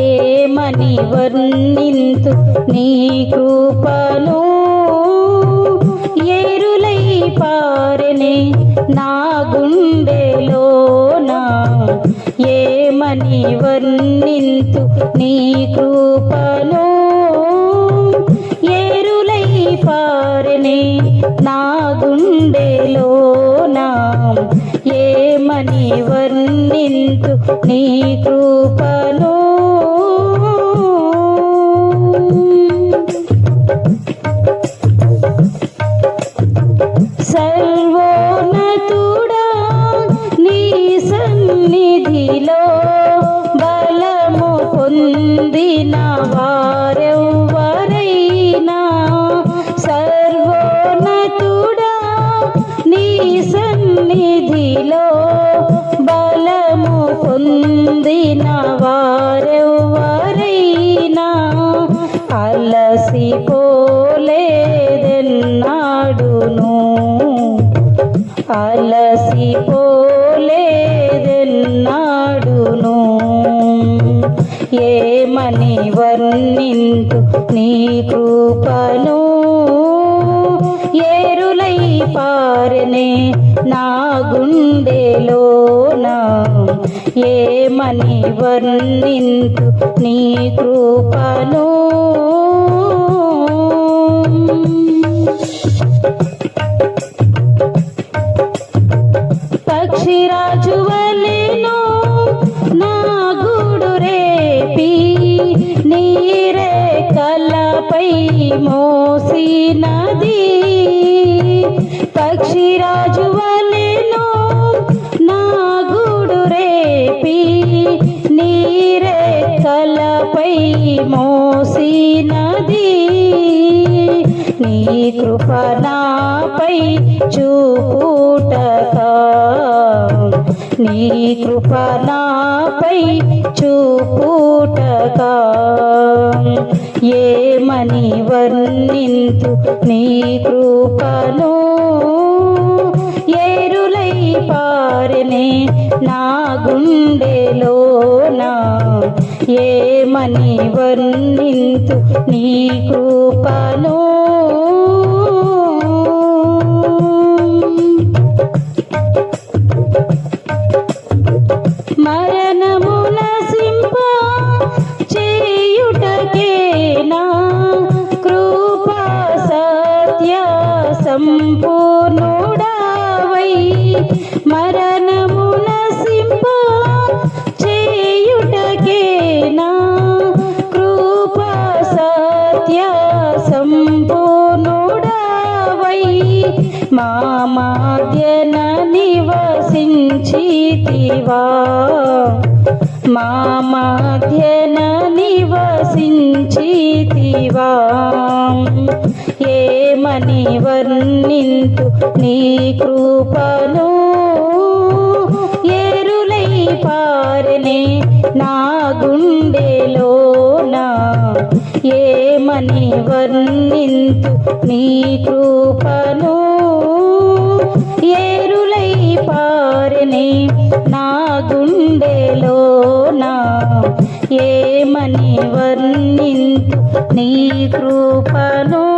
ఏమని వర్ణింతు నీ కృపను? ఏరులై పారనే నా గుండెలోనా. ఏమని వర్ణింతు నీ కృపను? ఏరులై పారనే నా గుండెలోనా. ఏమని వర్ణింతు నీ కృపను. సర్వోన్నతుడా నీ సన్నిధిలో బలము పొందిన వారెవ్వరైనా. సర్వోన్నతుడా నీ సన్నిధిలో బలము పొందిన వారెవ్వరైనా అలసిపోలేదెన్నాడును అలసిపోలేదెన్నాడును ఏమని వర్ణింతు నీ కృపను? పారనే నా గుండెలోనా ఏమని వర్ణింతు నీ కృపను? పక్షిరాజు వలెను నా గూడు రేపి నీరే కలపై మోసినది. పక్షిరాజు వలెను నా గూడు రేపి నీరే కలపై మోసినది నీ కృప నాపై చూపుటకా నీ కృప నాపై చూపుటకా? ఏమని వర్ణింతు నీ కృపను? ఏరులై పారనే నా గుండెలోనా ఏమని వర్ణింతు నీ కృపను? సత్య సంపూర్ణుడవై మా మాధ్యన నివసించితివా. మా మాధ్యన నివసించితివా. ఏమని వర్ణింతు నీ కృపను? ఏరులై పారనే నా గుండెల ఏమని వర్ణింతు నీ కృపను? ఏరులై పారనే నా గుండెలోనా ఏమని వర్ణింతు నీ కృపను?